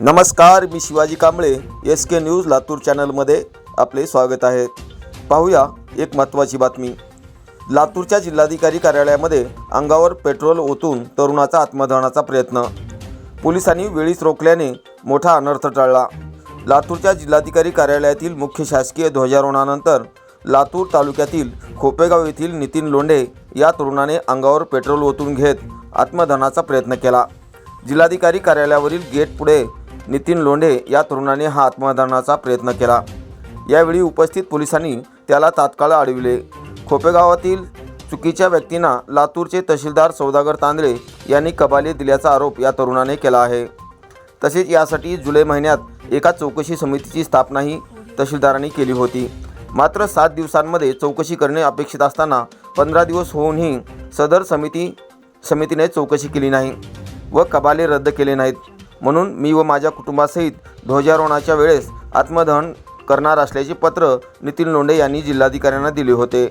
नमस्कार मी Shivaji Kamble S K news Latur चॅनलमध्ये आपले स्वागत आहे. पाहूया एक महत्त्वाची बातमी. लातूरच्या जिल्हाधिकारी कार्यालयामध्ये अंगावर पेट्रोल ओतून तरुणाचा आत्मदहनाचा प्रयत्न. पोलिसांनी वेळीच रोखल्याने मोठा अनर्थ टळला. लातूरच्या जिल्हाधिकारी कार्यालयातील मुख्य शासकीय ध्वजारोहणानंतर लातूर तालुक्यातील खोपेगाव येथील नितीन लोंढे या तरुणाने अंगावर पेट्रोल ओतून घेत आत्मदहनाचा प्रयत्न केला. जिल्हाधिकारी कार्यालयावरील गेट पुढे नितीन लोंढे या तरुणाने हा आत्मदानाचा प्रयत्न केला. यावेळी उपस्थित पोलिसांनी त्याला तात्काळ अडविले. खोपेगावातील चुकीच्या व्यक्तींना लातूरचे तहसीलदार सौदागर तांदळे यांनी कबाली दिल्याचा आरोप या तरुणाने केला आहे. तसेच यासाठी जुलै महिन्यात एका चौकशी समितीची स्थापनाही तहसीलदारांनी केली होती. मात्र सात दिवसांमध्ये चौकशी करणे अपेक्षित असताना पंधरा दिवस होऊनही सदर समिती समितीने चौकशी केली नाही व कबाले रद्द केले नाहीत. म्हणून मी व माझ्या कुटुंबासहित ध्वजारोहणाच्या वेळेस आत्मदहन करणार असल्याचे पत्र नितीन लोंढे यांनी जिल्हाधिकाऱ्यांना दिले होते.